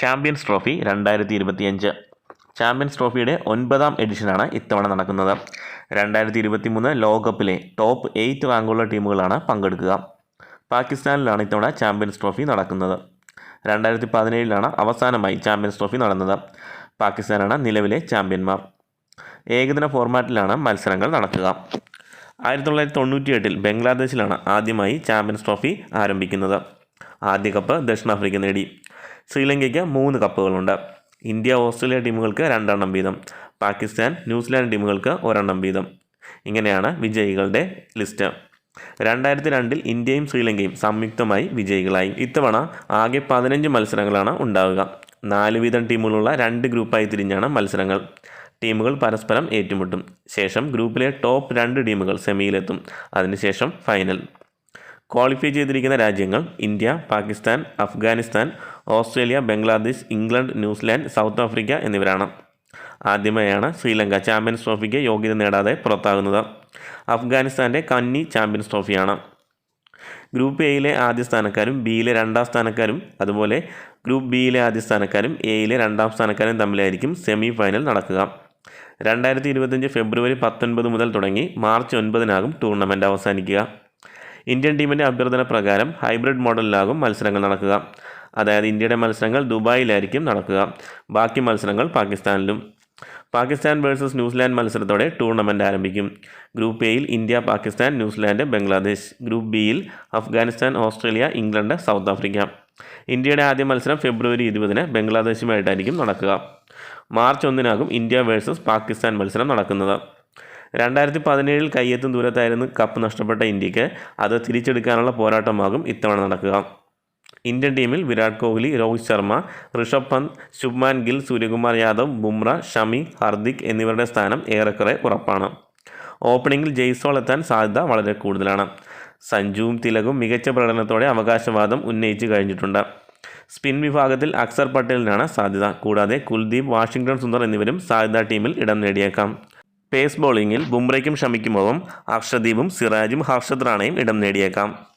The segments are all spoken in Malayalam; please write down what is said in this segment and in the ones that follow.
ചാമ്പ്യൻസ് ട്രോഫി രണ്ടായിരത്തി ഇരുപത്തിയഞ്ച് ചാമ്പ്യൻസ് ട്രോഫിയുടെ ഒൻപതാം എഡിഷനാണ് ഇത്തവണ നടക്കുന്നത്. രണ്ടായിരത്തി ഇരുപത്തി മൂന്ന് ലോകകപ്പിലെ ടോപ്പ് എയ്റ്റ് റാങ്കുള്ള ടീമുകളാണ് പങ്കെടുക്കുക. പാകിസ്ഥാനിലാണ് ഇത്തവണ ചാമ്പ്യൻസ് ട്രോഫി നടക്കുന്നത്. രണ്ടായിരത്തി പതിനേഴിലാണ് അവസാനമായി ചാമ്പ്യൻസ് ട്രോഫി നടന്നത്. പാകിസ്ഥാനാണ് നിലവിലെ ചാമ്പ്യന്മാർ. ഏകദിന ഫോർമാറ്റിലാണ് മത്സരങ്ങൾ നടക്കുക. ആയിരത്തി തൊള്ളായിരത്തി തൊണ്ണൂറ്റി എട്ടിൽ ബംഗ്ലാദേശിലാണ് ആദ്യമായി ചാമ്പ്യൻസ് ട്രോഫി ആരംഭിക്കുന്നത്. ആദ്യ കപ്പ് ദക്ഷിണാഫ്രിക്ക നേടി. ശ്രീലങ്കയ്ക്ക് മൂന്ന് കപ്പുകളുണ്ട്. ഇന്ത്യ ഓസ്ട്രേലിയ ടീമുകൾക്ക് രണ്ടെണ്ണം വീതം. പാകിസ്ഥാൻ ന്യൂസിലാൻഡ് ടീമുകൾക്ക് ഒരെണ്ണം വീതം. ഇങ്ങനെയാണ് വിജയികളുടെ ലിസ്റ്റ്. രണ്ടായിരത്തി രണ്ടിൽ ഇന്ത്യയും ശ്രീലങ്കയും സംയുക്തമായി വിജയികളായി. ഇത്തവണ ആകെ പതിനഞ്ച് മത്സരങ്ങളാണ് ഉണ്ടാവുക. നാല് വീതം ടീമുകളുള്ള രണ്ട് ഗ്രൂപ്പായി തിരിഞ്ഞാണ് മത്സരങ്ങൾ. ടീമുകൾ പരസ്പരം ഏറ്റുമുട്ടും. ശേഷം ഗ്രൂപ്പിലെ ടോപ്പ് രണ്ട് ടീമുകൾ സെമിയിലെത്തും. അതിനുശേഷം ഫൈനൽ. ക്വാളിഫൈ ചെയ്തിരിക്കുന്ന രാജ്യങ്ങൾ India Pakistan Afghanistan Australia Bangladesh England New Zealand South Africa എന്നിവരാണ്. ആദ്യമായാണ് ശ്രീലങ്ക ചാമ്പ്യൻസ് ട്രോഫിക്ക് യോഗ്യത നേടാതെ പുറത്താകുന്നത്. അഫ്ഗാനിസ്ഥാന്റെ കന്നി ചാമ്പ്യൻസ് ട്രോഫിയാണ്. ഗ്രൂപ്പ് എയിലെ ആദ്യ സ്ഥാനക്കാരും ബിയിലെ രണ്ടാം സ്ഥാനക്കാരും അതുപോലെ ഗ്രൂപ്പ് ബിയിലെ ആദ്യ സ്ഥാനക്കാരും എയിലെ രണ്ടാം സ്ഥാനക്കാരും തമ്മിലായിരിക്കും സെമി ഫൈനൽ നടക്കുക. രണ്ടായിരത്തി ഇരുപത്തഞ്ച് ഫെബ്രുവരി പത്തൊൻപത് മുതൽ തുടങ്ങി മാർച്ച് ഒൻപതിനാകും ടൂർണമെന്റ് അവസാനിക്കുക. ഇന്ത്യൻ ടീമിന്റെ അഭ്യർത്ഥന പ്രകാരം ഹൈബ്രിഡ് മോഡലിലാകും മത്സരങ്ങൾ നടക്കുക. അതായത് ഇന്ത്യയുടെ മത്സരങ്ങൾ ദുബായിലായിരിക്കും നടക്കുക. ബാക്കി മത്സരങ്ങൾ പാകിസ്ഥാനിലും. പാകിസ്ഥാൻ വേഴ്സസ് ന്യൂസിലാൻഡ് മത്സരത്തോടെ ടൂർണമെന്റ് ആരംഭിക്കും. ഗ്രൂപ്പ് എയിൽ India Pakistan New Zealand Bangladesh. Group ബിയിൽ Afghanistan Australia England South Africa. ഇന്ത്യയുടെ ആദ്യ മത്സരം ഫെബ്രുവരി ഇരുപതിന് ബംഗ്ലാദേശുമായിട്ടായിരിക്കും നടക്കുക. മാർച്ച് ഒന്നിനാകും ഇന്ത്യ വേഴ്സസ് പാകിസ്ഥാൻ മത്സരം നടക്കുന്നത്. രണ്ടായിരത്തി പതിനേഴിൽ കയ്യെത്തും ദൂരത്തായിരുന്നു കപ്പ് നഷ്ടപ്പെട്ട ഇന്ത്യയ്ക്ക്. അത് തിരിച്ചെടുക്കാനുള്ള പോരാട്ടമാകും ഇത്തവണ നടക്കുക. ഇന്ത്യൻ ടീമിൽ വിരാട് കോഹ്ലി രോഹിത് ശർമ്മ ഋഷഭ് പന്ത് ശുഭ്മാൻ ഗിൽ സൂര്യകുമാർ യാദവ് ബുംറ ഷമി ഹർദിക് എന്നിവരുടെ സ്ഥാനം ഏറെക്കുറെ ഉറപ്പാണ്. ഓപ്പണിംഗിൽ ജയ്സോൾ എത്താൻ സാധ്യത വളരെ കൂടുതലാണ്. സഞ്ജുവും തിലകും മികച്ച പ്രകടനത്തോടെ അവകാശവാദം ഉന്നയിച്ചു കഴിഞ്ഞിട്ടുണ്ട്. സ്പിൻ വിഭാഗത്തിൽ അക്സർ പട്ടേലിനാണ് സാധ്യത കൂടാതെ കുൽദീപ് വാഷിംഗ്ടൺ സുന്ദർ എന്നിവരും സാധ്യത ടീമിൽ ഇടം നേടിയേക്കാം. പേസ് ബോളിങ്ങിൽ ബുംറയ്ക്കും ഷമിക്കുമൊപ്പം അർഷദീപും സിറാജും ഹർഷദ് റാണയും ഇടം നേടിയേക്കാം.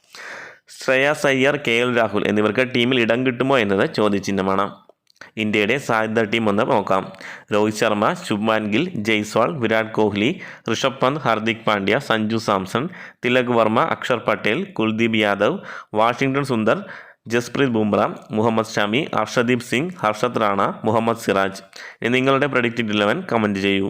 ശ്രേയാസ് അയ്യർ കെ എൽ രാഹുൽ എന്നിവർക്ക് ടീമിൽ ഇടം കിട്ടുമോ എന്നത് ചോദ്യചിഹ്നമാണ്. ഇന്ത്യയുടെ സാധ്യത ടീം ഒന്ന് നോക്കാം. രോഹിത് ശർമ്മ ശുഭ്മാൻ ഗിൽ ജയ്സ്വാൾ വിരാട് കോഹ്ലി ഋഷഭ് പന്ത് ഹാർദിക് പാണ്ഡ്യ സഞ്ജു സാംസൺ തിലക് വർമ്മ അക്ഷർ പട്ടേൽ കുൽദീപ് യാദവ് വാഷിംഗ്ടൺ സുന്ദർ ജസ്പ്രീത് ബുംറ മുഹമ്മദ് ഷമി ഹർഷദീപ് സിംഗ് ഹർഷദ് റാണ മുഹമ്മദ് സിറാജ്. നിങ്ങളുടെ പ്രഡിക്റ്റഡ് ഇലവൻ കമന്റ് ചെയ്യൂ.